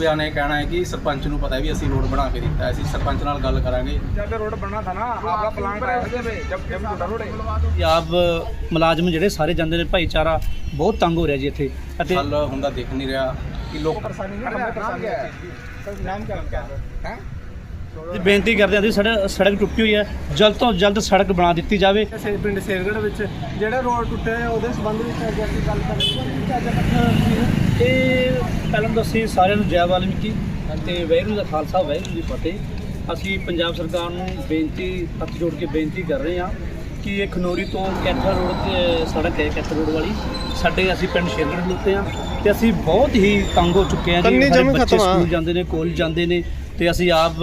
ਬਿਆਨ ਇਹ ਕਹਿਣਾ ਹੈ ਕਿ ਸਰਪੰਚ ਨੂੰ ਪਤਾ ਹੈ ਵੀ ਅਸੀਂ ਰੋਡ ਬਣਾ ਕੇ ਦਿੱਤਾ ਹੈ ਅਸੀਂ ਸਰਪੰਚ ਨਾਲ ਗੱਲ ਕਰਾਂਗੇ जब रोड बनना था ना आपका प्लान था जब जब जब टूटा रोड है ਪੰਜਾਬ ਮੁਲਾਜ਼ਮ ਜਿਹੜੇ ਸਾਰੇ ਜਾਂਦੇ ਨੇ ਭਾਈਚਾਰਾ ਬਹੁਤ ਤੰਗ ਹੋ ਰਿਹਾ ਜੀ ਇੱਥੇ ਅਤੇ ਹੱਲ ਹੁੰਦਾ ਦਿਖ ਨਹੀਂ ਰਿਹਾ ਕਿ ਲੋਕ परेशानी नहीं नाम क्या है सर नाम क्या क्या है ਜੀ ਬੇਨਤੀ ਕਰਦੇ ਹਾਂ ਜੀ ਸੜਕ ਸੜਕ ਟੁੱਟੀ ਹੋਈ ਹੈ ਜਲਦ ਤੋਂ ਜਲਦ ਸੜਕ ਬਣਾ ਦਿੱਤੀ ਜਾਵੇ ਸੇ ਪਿੰਡ ਸੇਰਗੜ ਵਿੱਚ ਜਿਹੜੇ ਰੋਡ ਟੁੱਟੇ ਆ ਉਹਦੇ ਸੰਬੰਧ ਵਿੱਚ ਅੱਜ ਅਸੀਂ ਗੱਲ ਕਰਾਂਗੇ ਇਹ ਪਹਿਲਾਂ ਤਾਂ ਅਸੀਂ ਸਾਰਿਆਂ ਨੂੰ ਜੈ ਵਾਲਮੀਕੀ ਤੇ ਵਾਹਿਗੁਰੂ ਦਾ ਖਾਲਸਾ ਜੀ ਕੀ ਫਤਿਹ। ਅਸੀਂ ਪੰਜਾਬ ਸਰਕਾਰ ਨੂੰ ਬੇਨਤੀ ਹੱਥ ਜੋੜ ਕੇ ਬੇਨਤੀ ਕਰ ਰਹੇ ਹਾਂ ਕਿ ਇਹ ਖਨੋਰੀ ਤੋਂ ਕੈਥਲ ਰੋਡ ਤੇ ਸੜਕ ਹੈ ਕੈਥਲ ਰੋਡ ਵਾਲੀ। ਸਾਡੇ ਅਸੀਂ ਪਿੰਡ ਸ਼ੇਰਗੜ ਖਲੋਤੇ ਹਾਂ ਤੇ ਅਸੀਂ ਬਹੁਤ ਹੀ ਤੰਗ ਹੋ ਚੁੱਕੇ ਹਾਂ ਜੀ। ਸਾਡੇ ਬੱਚੇ ਸਕੂਲ ਜਾਂਦੇ ਨੇ ਕਾਲਜ ਜਾਂਦੇ ਨੇ ਤੇ ਅਸੀਂ ਆਪ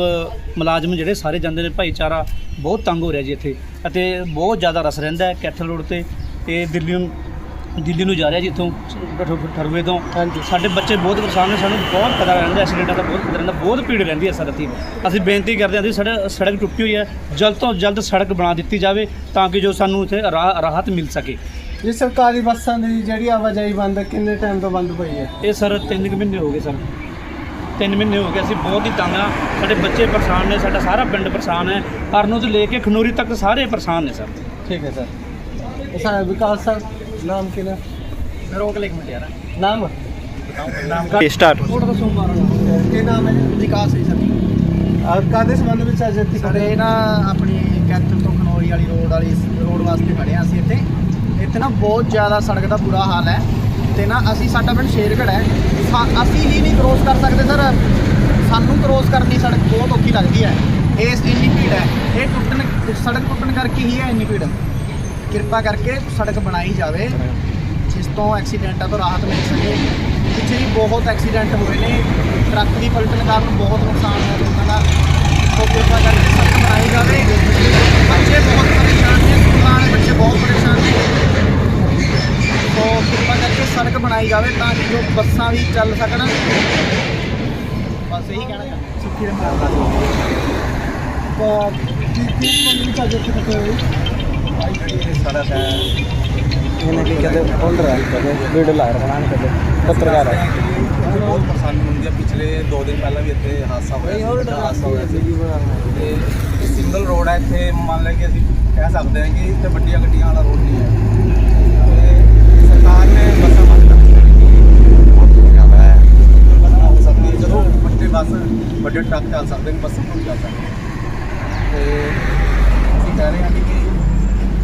ਮੁਲਾਜ਼ਮ ਜਿਹੜੇ ਸਾਰੇ ਜਾਂਦੇ ਨੇ ਭਾਈਚਾਰਾ ਬਹੁਤ ਤੰਗ ਹੋ ਰਿਹਾ ਜੀ ਇੱਥੇ। ਅਤੇ ਬਹੁਤ ਜ਼ਿਆਦਾ ਰਸ ਰਹਿੰਦਾ ਹੈ ਕੈਥਲ ਰੋਡ ਤੇ। ਇਹ ਦਿੱਲੀ ਨੂੰ ਦਿੱਲੀ ਨੂੰ ਜਾ ਰਿਹਾ ਜੀ ਇੱਥੋਂ ਠਰਵੇ ਤੋਂ। ਸਾਡੇ ਬੱਚੇ ਬਹੁਤ ਪਰੇਸ਼ਾਨ ਨੇ ਸਾਨੂੰ ਬਹੁਤ ਪਤਾ ਰਹਿੰਦਾ ਐਕਸੀਡੈਂਟਾਂ ਦਾ ਬਹੁਤ ਪਤਾ ਰਹਿੰਦਾ ਬਹੁਤ ਭੀੜ ਰਹਿੰਦੀ ਹੈ ਸੜਕ 'ਤੇ ਅਸੀਂ ਬੇਨਤੀ ਕਰਦੇ ਹਾਂ ਜੀ ਸੜਕ ਸੜਕ ਟੁੱਟੀ ਹੋਈ ਹੈ ਜਲਦ ਤੋਂ ਜਲਦ ਸੜਕ ਬਣਾ ਦਿੱਤੀ ਜਾਵੇ ਤਾਂ ਕਿ ਜੋ ਸਾਨੂੰ ਇੱਥੇ ਰਾਹਤ ਮਿਲ ਸਕੇ। ਜੀ ਸਰਕਾਰੀ ਬੱਸਾਂ ਦੀ ਜਿਹੜੀ ਆਵਾਜਾਈ ਬੰਦ ਕਿੰਨੇ ਟਾਈਮ ਤੋਂ ਬੰਦ ਪਈ ਹੈ? ਇਹ ਸਰ ਤਿੰਨ ਕੁ ਮਹੀਨੇ ਹੋ ਗਏ ਸਰ। ਤਿੰਨ ਮਹੀਨੇ ਹੋ ਗਏ ਅਸੀਂ ਬਹੁਤ ਹੀ ਤੰਗ ਆ। ਸਾਡੇ ਬੱਚੇ ਪਰੇਸ਼ਾਨ ਨੇ ਸਾਡਾ ਸਾਰਾ ਪਿੰਡ ਪਰੇਸ਼ਾਨ ਹੈ। ਅਰਨੋ ਤੋਂ ਲੈ ਕੇ ਖਨੂਰੀ ਤੱਕ ਸਾਰੇ ਪਰੇਸ਼ਾਨ ਨੇ ਸਰ। ਠੀਕ ਹੈ ਸਰ। ਸਰ ਵਿਕਾਸ ਸਰ। ਨਾਮ ਕਿਹਦਾ ਰੋਕ ਲੈ ਇੱਕ ਮਿੰਟ ਯਾਰ ਨਾਮ ਸਟਾਰਟ ਫੋਟੋ ਦਾ ਸੋਮਵਾਰ ਕੀ ਨਾਮ ਹੈ ਵਿਕਾਸ ਹੈ ਸਰ। ਕਾਦੇ ਸੰਬੰਧ ਵਿੱਚ ਅੱਜ ਇੱਥੇ ਸਰ ਇਹ ਨਾ ਆਪਣੀ ਕੈਥਲ ਤੋਂ ਖਨੋਰੀ ਵਾਲੀ ਰੋਡ ਵਾਲੀ ਰੋਡ ਵਾਸਤੇ ਖੜੇ ਹਾਂ ਅਸੀਂ ਇੱਥੇ। ਇੱਥੇ ਨਾ ਬਹੁਤ ਜ਼ਿਆਦਾ ਸੜਕ ਦਾ ਬੁਰਾ ਹਾਲ ਹੈ ਤੇ ਨਾ ਅਸੀਂ ਸਾਡਾ ਪਿੰਡ ਸ਼ੇਰਗੜ੍ਹ ਹੈ। ਅਸੀਂ ਹੀ ਨਹੀਂ ਕ੍ਰੋਸ ਕਰ ਸਕਦੇ ਸਰ। ਸਾਨੂੰ ਕ੍ਰੋਸ ਕਰਨੀ ਸੜਕ ਬਹੁਤ ਔਖੀ ਲੱਗਦੀ ਹੈ। ਇਸ ਇੰਨੀ ਭੀੜ ਹੈ। ਇਹ ਟੁੱਟਣ ਸੜਕ ਟੁੱਟਣ ਕਰਕੇ ਹੀ ਹੈ ਇੰਨੀ ਭੀੜ। ਕਿਰਪਾ ਕਰਕੇ ਸੜਕ ਬਣਾਈ ਜਾਵੇ ਜਿਸ ਤੋਂ ਐਕਸੀਡੈਂਟਾਂ ਤੋਂ ਰਾਹਤ ਮਿਲ ਸਕੇ ਪਿੱਛੇ ਵੀ ਬਹੁਤ ਐਕਸੀਡੈਂਟ ਹੋਏ ਨੇ ਟਰੱਕ ਦੀ ਪਲਟਣ ਕਾਰਨ ਬਹੁਤ ਨੁਕਸਾਨ ਹੋਇਆ ਲੋਕਾਂ ਦਾ ਸੋ ਕਿਰਪਾ ਕਰਕੇ ਸੜਕ ਬਣਾਈ ਜਾਵੇ ਬੱਚੇ ਬਹੁਤ ਪਰੇਸ਼ਾਨ ਨੇ ਸਕੂਲਾਂ ਵਾਲੇ ਬੱਚੇ ਬਹੁਤ ਪਰੇਸ਼ਾਨ ਨੇ ਸੋ ਕਿਰਪਾ ਕਰਕੇ ਸੜਕ ਬਣਾਈ ਜਾਵੇ ਤਾਂ ਕਿ ਜੋ ਬੱਸਾਂ ਵੀ ਚੱਲ ਸਕਣ ਬਸ ਇਹੀ ਕਹਿਣਾ ਚਾਹੁੰਦਾ ਸੁਖੀ ਰਹਿਣਾ ਕੀ ਕੀ ਸੰਬੰਧ ਵਿੱਚ ਅੱਜ ਇੱਥੇ ਇਕੱਠੇ ਹੋਏ ਸੜਕ ਹੈ। ਇਹਨੇ ਕੀ ਕਦੇ ਬੋਲ ਰਿਹਾ ਕਦੇ ਵੀਡੀਓ ਲਾ ਰਿਹਾ ਬਣਾਣ ਕਦੇ ਪੱਤਰਕਾਰ ਬਹੁਤ ਪਰੇਸ਼ਾਨੀ ਹੁੰਦੀ ਹੈ ਪਿਛਲੇ 2 ਦਿਨ ਪਹਿਲਾਂ ਵੀ ਇੱਥੇ ਹਾਦਸਾ ਹੋਇਆ ਸੀ, ਵੱਡਾ ਹਾਦਸਾ ਹੋਇਆ ਸੀ। ਤੇ ਸਿੰਗਲ ਰੋਡ ਹੈ ਇੱਥੇ, ਮੰਨ ਲੈ ਕਿ ਅਸੀਂ ਕਹਿ ਸਕਦੇ ਹਾਂ ਕਿ ਇੱਥੇ ਵੱਡੀਆਂ ਗੱਡੀਆਂ ਵਾਲਾ ਰੋਡ ਨਹੀਂ ਹੈ। ਤੇ ਸਰਕਾਰ ਨੇ ਬੱਸਾਂ ਬੰਦ ਕਰ ਦਿੱਤੀਆਂ ਸਕਦੀ ਜਦੋਂ ਵੱਡੇ ਬੱਸ, ਵੱਡੇ ਟਰੱਕ ਚੱਲ ਸਕਦੇ ਨੇ, ਬੱਸਾਂ ਨਹੀਂ ਚੱਲ ਸਕਦੇ ਤੇ ਅਸੀਂ ਕਹਿ ਰਹੇ ਹਾਂ ਕਿ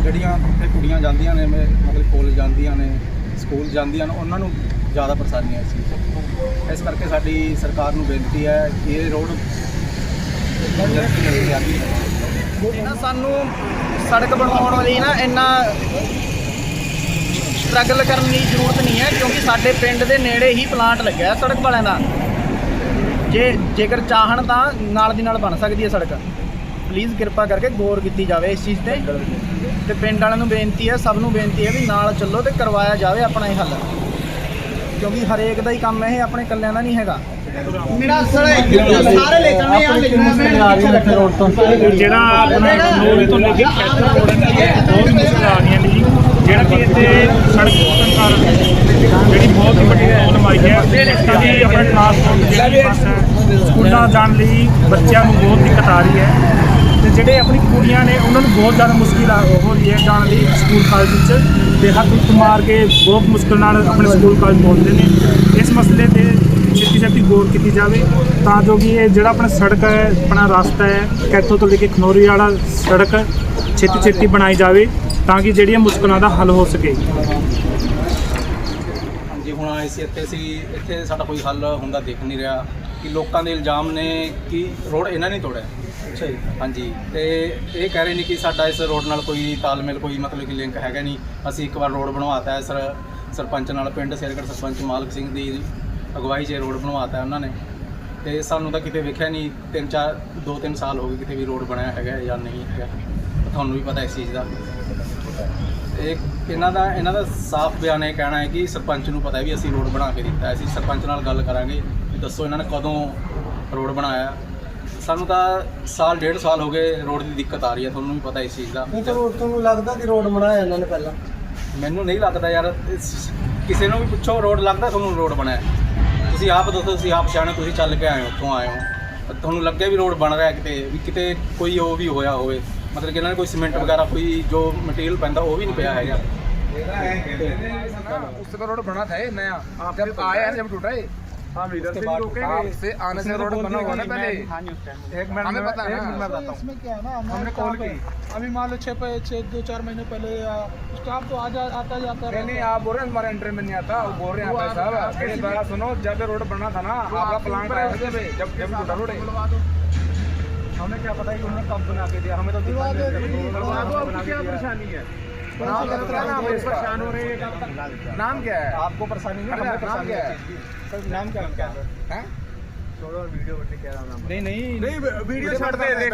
ਜਿਹੜੀਆਂ ਉੱਥੇ ਕੁੜੀਆਂ ਜਾਂਦੀਆਂ ਨੇ, ਮੇ- ਮਤਲਬ ਕਾਲਜ ਜਾਂਦੀਆਂ ਨੇ ਸਕੂਲ ਜਾਂਦੀਆਂ ਨੇ, ਉਹਨਾਂ ਨੂੰ ਜ਼ਿਆਦਾ ਪਰੇਸ਼ਾਨੀ ਹੈ ਇਸ ਚੀਜ਼ ਤੋਂ। ਇਸ ਕਰਕੇ ਸਾਡੀ ਸਰਕਾਰ ਨੂੰ ਬੇਨਤੀ ਹੈ ਕਿ ਇਹ ਰੋਡ ਜਲਦੀ ਜਲਦੀ ਆਦੀ ਹੈ ਸਾਨੂੰ ਸੜਕ ਬਣਾਉਣ ਲਈ ਨਾ ਇੰਨਾ ਸਟਰਗਲ ਕਰਨ ਦੀ ਜ਼ਰੂਰਤ ਨਹੀਂ ਹੈ, ਕਿਉਂਕਿ ਸਾਡੇ ਪਿੰਡ ਦੇ ਨੇੜੇ ਹੀ ਪਲਾਂਟ ਲੱਗਿਆ ਹੈ ਸੜਕ ਵਾਲਿਆਂ ਦਾ। ਜੇ ਜੇਕਰ ਚਾਹਣ ਤਾਂ ਨਾਲ ਦੀ ਨਾਲ ਬਣ ਸਕਦੀ ਹੈ ਸੜਕ। ਪਲੀਜ਼ ਕਿਰਪਾ ਕਰਕੇ ਗੌਰ ਕੀਤੀ ਜਾਵੇ ਇਸ ਚੀਜ਼ ਤੇ। ਤੇ ਪਿੰਡ ਵਾਲਿਆਂ ਨੂੰ ਬੇਨਤੀ ਹੈ ਸਭ ਨੂੰ ਬੇਨਤੀ ਹੈ ਵੀ ਨਾਲ ਚੱਲੋ ਤੇ ਕਰਵਾਇਆ ਜਾਵੇ ਆਪਣਾ ਇਹ ਹੱਲ। ਕਿਉਂਕਿ ਹਰੇਕ ਦਾ ਹੀ ਕੰਮ ਇਹ ਆਪਣੇ ਇਕੱਲਿਆਂ ਦਾ ਨਹੀਂ ਹੈਗਾ। ਮੇਰਾ ਸਾਰੇ ਲੈ ਚੱਲਣੇ ਆ ਲੈ ਰੋਡ ਤੋਂ। ਜਿਹੜਾ ਆਪਣਾ ਕਨੌਰ ਤੋਂ ਲੈ ਕੇ ਕੈਥਲ ਰੋਡ ਹੈ ਬਹੁਤ ਮੁਸ਼ਕਲ ਆ ਰਹੀਆਂ ਨੇ ਜੀ। ਜਿਹੜਾ ਕਿ ਇੱਥੇ ਸੜਕ ਟੁੱਟਣ ਕਾਰਨ ਜਿਹੜੀ ਬਹੁਤ ਹੀ ਵੱਡੀ ਪ੍ਰੋਬਲਮ ਆਈ ਹੈ। ਕਿਉਂਕਿ ਆਪਣਾ ਟਰਾਂਸਪੋਰਟ ਜਿਹੜੀ ਬੱਸ ਹੈ। ਸਕੂਲਾਂ ਜਾਣ ਲਈ ਬੱਚਿਆਂ ਨੂੰ ਬਹੁਤ ਦਿੱਕਤ ਆ ਰਹੀ ਹੈ। ਜਿਹੜੇ ਆਪਣੀ ਕੁੜੀਆਂ ਨੇ, ਉਹਨਾਂ ਨੂੰ ਬਹੁਤ ਜ਼ਿਆਦਾ ਮੁਸ਼ਕਿਲ ਆ ਹੋ ਰਹੀ ਹੈ ਜਾਣ ਲਈ ਸਕੂਲ ਕਾਲਜ ਵਿੱਚ। ਤੇ ਹੱਥ ਹੁੱਥ ਮਾਰ ਕੇ ਬਹੁਤ ਮੁਸ਼ਕਿਲ ਨਾਲ ਆਪਣੇ ਸਕੂਲ ਕਾਲਜ ਪਹੁੰਚਦੇ ਨੇ। ਇਸ ਮਸਲੇ ਤੇ ਛੇਤੀ ਛੇਤੀ ਗੌਰ ਕੀਤੀ ਜਾਵੇ ਤਾਂ ਜੋ ਕਿ ਇਹ ਜਿਹੜਾ ਆਪਣਾ ਸੜਕ ਹੈ, ਆਪਣਾ ਰਸਤਾ ਹੈ ਕੈਥੋ ਤੋਂ ਲੈ ਕੇ ਖਨੋਰੀ ਵਾਲਾ ਸੜਕ ਛੇਤੀ ਛੇਤੀ ਬਣਾਈ ਜਾਵੇ ਤਾਂ ਕਿ ਜਿਹੜੀਆਂ ਮੁਸ਼ਕਲਾਂ ਦਾ ਹੱਲ ਹੋ ਸਕੇ। ਹਾਂਜੀ, ਹੁਣ ਆਏ ਸੀ ਇੱਥੇ ਸੀ, ਇੱਥੇ ਸਾਡਾ ਕੋਈ ਹੱਲ ਹੁੰਦਾ ਦਿਖ ਨਹੀਂ ਰਿਹਾ ਕਿ ਲੋਕਾਂ ਦੇ ਇਲਜ਼ਾਮ ਨੇ ਕਿ ਰੋਡ ਇਹਨਾਂ ਨੇ ਤੋੜਿਆ। ਅੱਛਾ ਜੀ। ਹਾਂਜੀ। ਤੇ ਇਹ ਕਹਿ ਰਹੇ ਨੇ ਕਿ ਸਾਡਾ ਇਸ ਰੋਡ ਨਾਲ ਕੋਈ ਤਾਲਮੇਲ, ਕੋਈ ਮਤਲਬ ਕਿ ਲਿੰਕ ਹੈਗਾ ਨਹੀਂ। ਅਸੀਂ ਇੱਕ ਵਾਰ ਰੋਡ ਬਣਵਾਤਾ ਹੈ, ਸਰ, ਸਰਪੰਚ ਨਾਲ, ਪਿੰਡ ਸਿਰਗੜ ਸਰਪੰਚ ਮਾਲਕ ਸਿੰਘ ਦੀ ਅਗਵਾਈ 'ਚ ਇਹ ਰੋਡ ਬਣਵਾਤਾ ਉਹਨਾਂ ਨੇ। ਤੇ ਸਾਨੂੰ ਤਾਂ ਕਿਤੇ ਵੇਖਿਆ ਨਹੀਂ, ਤਿੰਨ ਚਾਰ, ਦੋ ਤਿੰਨ ਸਾਲ ਹੋ ਗਏ ਕਿਤੇ ਵੀ ਰੋਡ ਬਣਿਆ ਹੈਗਾ ਜਾਂ ਨਹੀਂ ਹੈਗਾ। ਤੁਹਾਨੂੰ ਵੀ ਪਤਾ ਇਸ ਚੀਜ਼ ਦਾ। ਇਹ ਇਹਨਾਂ ਦਾ ਇਹਨਾਂ ਦਾ ਸਾਫ਼ ਬਿਆਨ ਇਹ ਕਹਿਣਾ ਹੈ ਕਿ ਸਰਪੰਚ ਨੂੰ ਪਤਾ ਹੈ ਵੀ ਅਸੀਂ ਰੋਡ ਬਣਾ ਕੇ ਦਿੱਤਾ ਅਸੀਂ ਸਰਪੰਚ ਨਾਲ ਗੱਲ ਕਰਾਂਗੇ ਵੀ ਦੱਸੋ ਇਹਨਾਂ ਨੇ ਕਦੋਂ ਰੋਡ ਬਣਾਇਆ। ਸਾਨੂੰ ਤਾਂ ਸਾਲ ਡੇਢ ਸਾਲ ਹੋ ਗਏ ਰੋਡ ਦੀ ਦਿੱਕਤ ਆ ਰਹੀ ਹੈ ਤੁਹਾਨੂੰ ਵੀ ਪਤਾ ਇਸ ਚੀਜ਼ ਦਾ ਨਹੀਂ ਤਾਂ ਰੋਡ ਤੁਹਾਨੂੰ ਲੱਗਦਾ ਕਿ ਰੋਡ ਬਣਾਇਆ ਇਹਨਾਂ ਨੇ ਪਹਿਲਾਂ ਮੈਨੂੰ ਨਹੀਂ ਲੱਗਦਾ ਯਾਰ ਇਸ- ਕਿਸੇ ਨੂੰ ਵੀ ਪੁੱਛੋ ਰੋਡ ਲੱਗਦਾ ਤੁਹਾਨੂੰ ਰੋਡ ਬਣਾਇਆ ਤੁਸੀਂ ਤੁਸੀਂ ਆਪ ਦੱਸੋ ਤੁਸੀਂ ਆਪ ਸਿਆਣੇ ਤੁਸੀਂ ਚੱਲ ਕੇ ਆਏ ਹੋ ਉੱਥੋਂ ਆਏ ਹੋ ਤੁਹਾਨੂੰ ਲੱਗੇ ਵੀ ਰੋਡ ਬਣ ਰਿਹਾ ਕਿਤੇ ਵੀ ਕਿਤੇ ਕੋਈ ਉਹ ਵੀ ਹੋਇਆ ਹੋਵੇ ਮਤਲਬ ਕਿ ਇਹਨਾਂ ਨੇ ਕੋਈ ਸੀਮੈਂਟ ਵਗੈਰਾ ਕੋਈ ਜੋ ਮਟੀਰੀਅਲ ਪੈਂਦਾ ਉਹ ਵੀ ਨਹੀਂ ਪਿਆ ਹੈਗਾ उससे तो रोड बना था ये नया जब आया है जब टूटा है हम इधर से रोकेंगे। आपसे आने से रोड बना हुआ ना पहले? एक मिनट हमें पता है एक ना। मिनट में बताता हूँ। इसमें क्या है ना हमने कॉल की। अभी मान लो छः पे छः दो चार महीने पहले स्टाफ तो आ जा आता जाता नहीं नहीं आप बोल रहे हैं हमारे एंट्री में नहीं आता वो बोल रहे हैं आप साहब मेरी बात सुनो जब रोड बना था ना आपका प्लान था जब जब रोड हमें क्या पता है कि उन्होंने कब बना के दिया हमें तो क्या परेशानी है? नाम क्या क्या नाम है इसका? परेशान हो रहे हैं नाम क्या है आपको परेशानी नहीं अरे, हमें नाम परेशानी क्या है है? चीज़ की। सर, नाम क्या है हैं? छोड़ो वीडियो बट्टी क्या नाम है नहीं नहीं नहीं वीडियो मुझे छाड़ पता है, दे देख